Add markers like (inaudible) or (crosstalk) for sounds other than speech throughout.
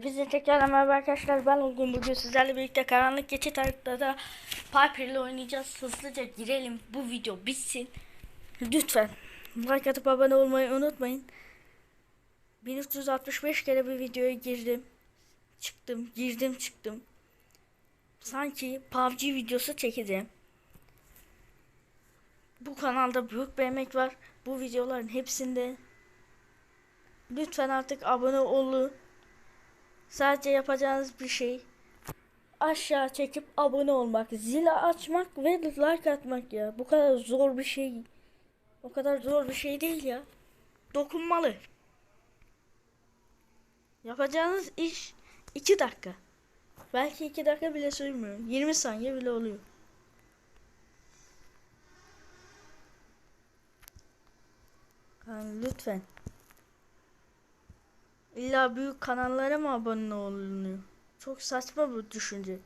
Hepinize tekrar merhaba arkadaşlar. Ben Olgun. Bugün sizlerle birlikte karanlık geçit haritada Piper ile oynayacağız. Hızlıca girelim. Bu video bitsin. Lütfen like atıp abone olmayı unutmayın. 1365 kere bir videoya girdim. Çıktım girdim çıktım. Sanki PUBG videosu çekeceğim. Bu kanalda büyük bir emek var. Bu videoların hepsinde lütfen artık abone olun Sadece yapacağınız bir şey aşağı çekip abone olmak, zili açmak ve like atmak ya. Bu kadar zor bir şey. O kadar zor bir şey değil ya. Dokunmalı. Yapacağınız iş 2 dakika. Belki 2 dakika bile sürmüyor. 20 saniye bile oluyor. Yani lütfen. İlla büyük kanallara mı abone olunuyor? Çok saçma bu düşünce.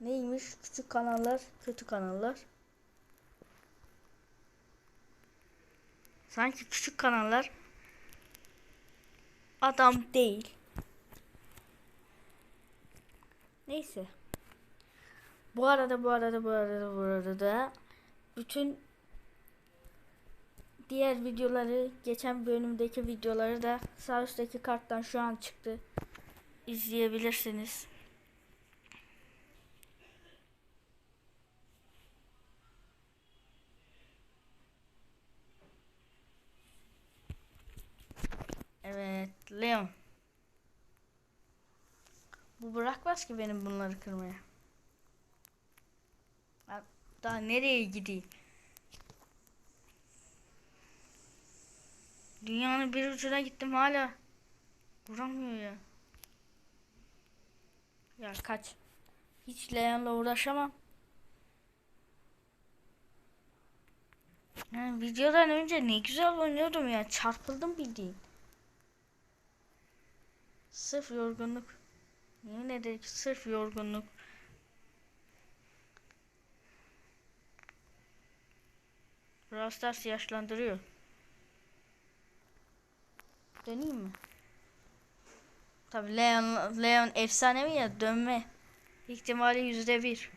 Neymiş? Küçük kanallar, kötü kanallar. Sanki küçük kanallar adam değil. Neyse. Bu arada bu arada bu arada bu arada bütün diğer videoları geçen bölümdeki videoları da sağ üstteki karttan şu an çıktı. İzleyebilirsiniz. Evet, Leon. Bu bırakmaz ki benim bunları kırmaya. Ya Daha nereye gideyim? Dünyanın bir ucuna gittim hala. Vuramıyor ya. Ya kaç. Hiç Leon'la uğraşamam. Yani videodan önce ne güzel oynuyordum ya. Çarpıldım bildiğin. Sırf yorgunluk. Yemin ederim sırf yorgunluk. Brawl yaşlandırıyor. Döneyim mi? Tabi Leon, Leon efsanevi ya dönme ihtimali yüzde bir.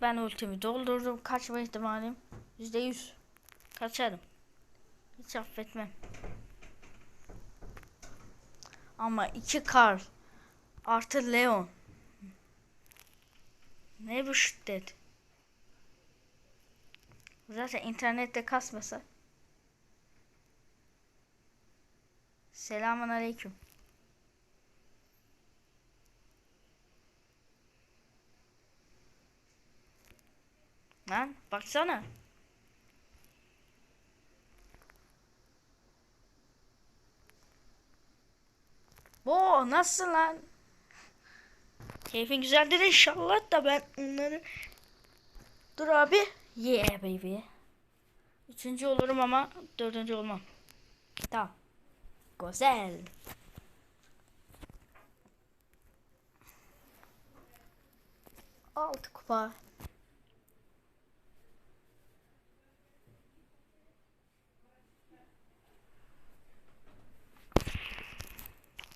Ben ultimi doldurdum. Kaçma ihtimalim yüzde yüz. Kaçarım. Hiç affetmem. Ama iki Karl artı Leon. Ne bu şiddet? Zaten internette kasmasa. Selamun aleyküm. Lan baksana. Bu nasıl lan? Keyfin güzeldir inşallah da ben onları... Dur abi. Yeah baby. Üçüncü olurum ama dördüncü olmam. Tamam. Güzel. Altı kupa.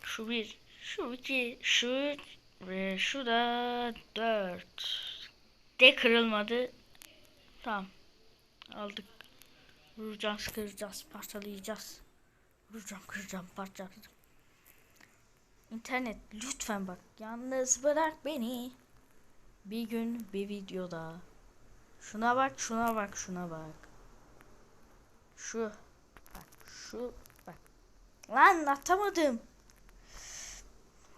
Şu bir, şu iki, şu ve şu da dört. De kırılmadı. Tamam. Aldık. Vuracağız, kıracağız, parçalayacağız. Vuracağım, kıracağım, parçalayacağım. İnternet lütfen bak. Yalnız bırak beni. Bir gün bir videoda. Şuna bak, şuna bak, şuna bak. Şu. Bak, şu. Bak. Lan atamadım.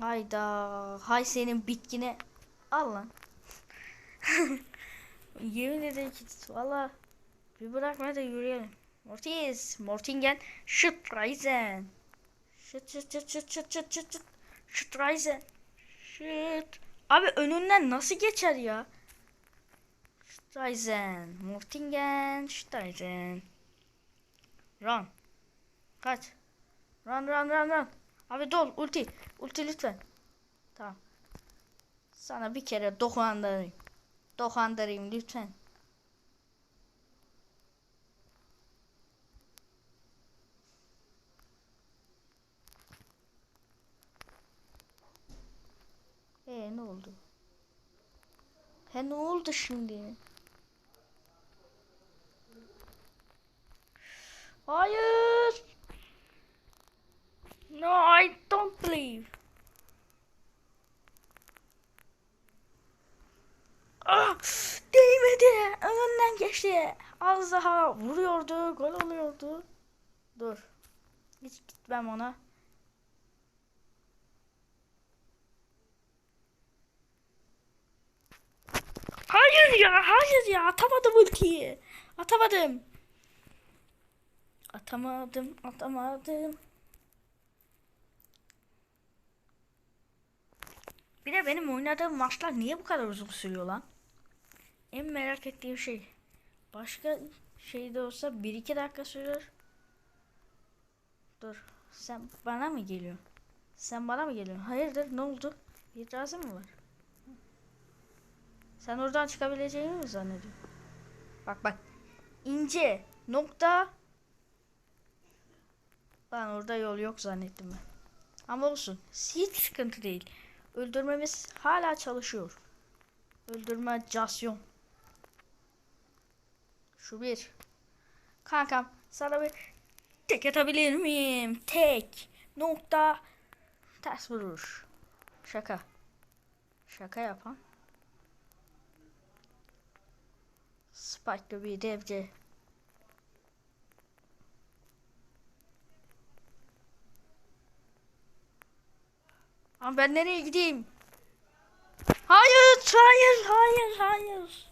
Hayda. Hay senin bitkine. Al lan. (laughs) Yemin ederim ki valla bir bırakma da yürüyelim. Mortis, Mortingen, Schütreisen. Şut şut şut şut şut şut şut şut. Schütreisen. Şut. Abi önünden nasıl geçer ya? Schütreisen, Mortingen, Schütreisen. Run. Kaç. Run run run run. Abi dol ulti. Ulti lütfen. Tamam. Sana bir kere dokunandırayım. dokandırayım lütfen. Ee ne oldu? He ne oldu şimdi? Hayır. No, I don't believe. Ah, değmedi. Önünden geçti. Az daha vuruyordu, gol oluyordu. Dur. Hiç gitmem ona. Hayır ya, hayır ya. Atamadım ultiyi. Atamadım. Atamadım, atamadım. Bir de benim oynadığım maçlar niye bu kadar uzun sürüyor lan? En merak ettiğim şey. Başka şeyde olsa 1-2 dakika sürür. Dur. Sen bana mı geliyorsun? Sen bana mı geliyorsun? Hayırdır ne oldu? İtirazın mı var? Sen oradan çıkabileceğini mi zannediyorsun? Bak bak. İnce nokta. Ben orada yol yok zannettim ben. Ama olsun. Hiç sıkıntı değil. Öldürmemiz hala çalışıyor. Öldürme casyon. Şu bir. Kankam sana bir tek atabilir miyim? Tek. Nokta. Ters vuruş. Şaka. Şaka yapan. Spike'lı bir devce. Ama ben nereye gideyim? Hayır, hayır, hayır, hayır.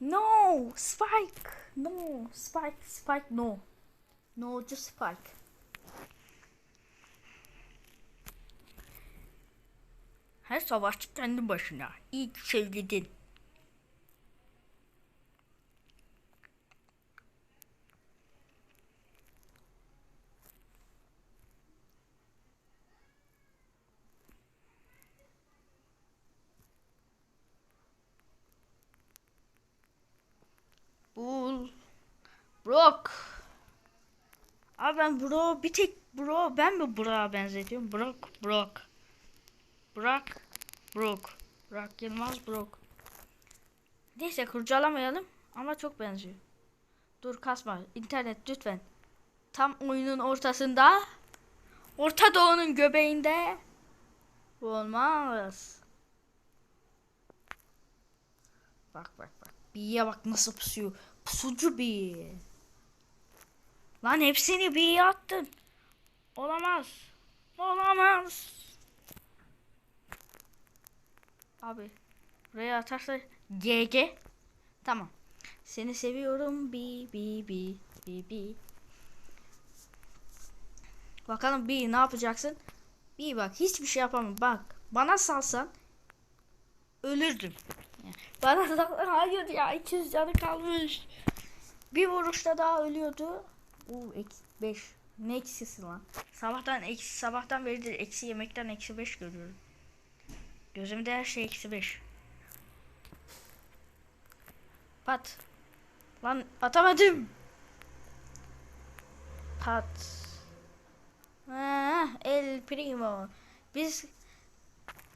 No, Spike. No, Spike, Spike, no. No, just Spike. Her savaşçı kendi başına. İyi ki sevgilin. Brock. Abi ben bro bir tek bro ben mi Brock'a benzetiyorum? Brock Brock. Brock Brock. Brock Yılmaz Brock. Neyse kurcalamayalım ama çok benziyor. Dur kasma. internet lütfen. Tam oyunun ortasında. Orta Doğu'nun göbeğinde. Bu olmaz. Bak bak bak. B'ye bak nasıl pusuyor. Pusucu B. Lan hepsini B'ye attın. Olamaz. Olamaz. Abi. Buraya atarsa GG. Tamam. Seni seviyorum B B B B B. Bakalım B ne yapacaksın? B bak hiçbir şey yapamam. Bak bana salsan ölürdüm. Bana salsan hayır ya 200 canı kalmış. Bir vuruşta daha ölüyordu. Uuu eksi 5. Ne eksisi lan? Sabahtan eksi sabahtan beridir eksi yemekten eksi 5 görüyorum. Gözümde her şey eksi 5. Pat. Lan atamadım. Pat. Ha, el primo. Biz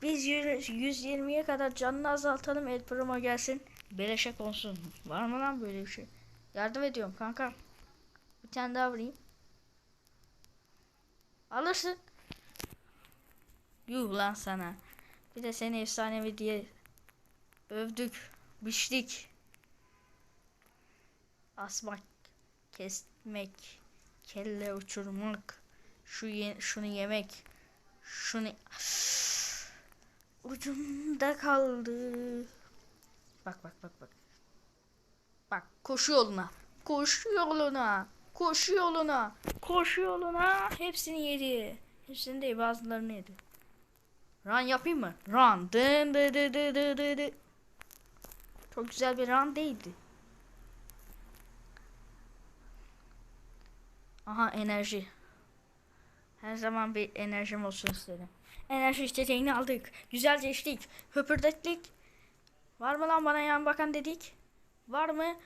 biz 120'ye kadar canını azaltalım. El primo gelsin. Beleşe konsun. Var mı lan böyle bir şey? Yardım ediyorum kanka. Bir tane daha vurayım. Alırsın. Yuh lan sana. Bir de seni efsanevi diye övdük. Biçtik. Asmak. Kesmek. Kelle uçurmak. Şu ye şunu yemek. Şunu ucunda kaldı. Bak bak bak bak. Bak koşu yoluna. Koşu yoluna. Koşu yoluna. Koşu yoluna. Hepsini yedi. Hepsini değil bazılarını yedi. Run yapayım mı? Run. Dın dı dı dı dı dı dı. Çok güzel bir run değildi. Aha enerji. Her zaman bir enerjim olsun istedim. Enerji içeceğini aldık. Güzelce içtik. Höpürdettik. Var mı lan bana yan bakan dedik? Var mı?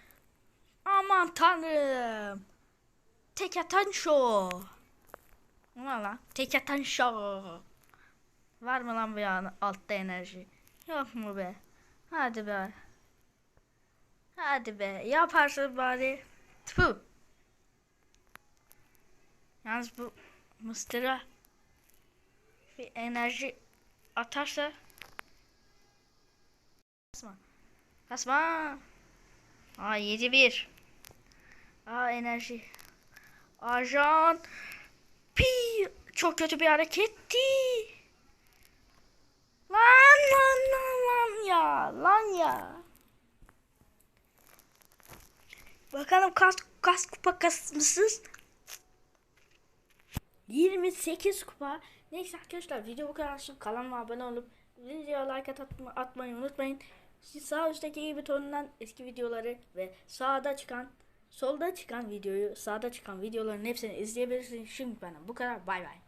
Aman tanrım. Tek atan show. Ne lan? Tek atan show. Var mı lan bu yan altta enerji? Yok mu be? Hadi be. Hadi be. Yaparsın bari. Tfu. Yalnız bu mıstıra bir enerji atarsa Kasma. Kasma. Aa 7-1. Aa enerji. Ajan. Pi. Çok kötü bir hareketti. Lan lan lan lan ya. Lan ya. Bakalım kas, kas kupa kasmışsınız. 28 kupa. Neyse arkadaşlar video bu kadar. Şimdi kanalıma abone olup videoya like at atma- atmayı unutmayın. Siz sağ üstteki i butonundan eski videoları ve sağda çıkan solda çıkan videoyu sağda çıkan videoların hepsini izleyebilirsiniz. Şimdi bana bu kadar. Bay bay.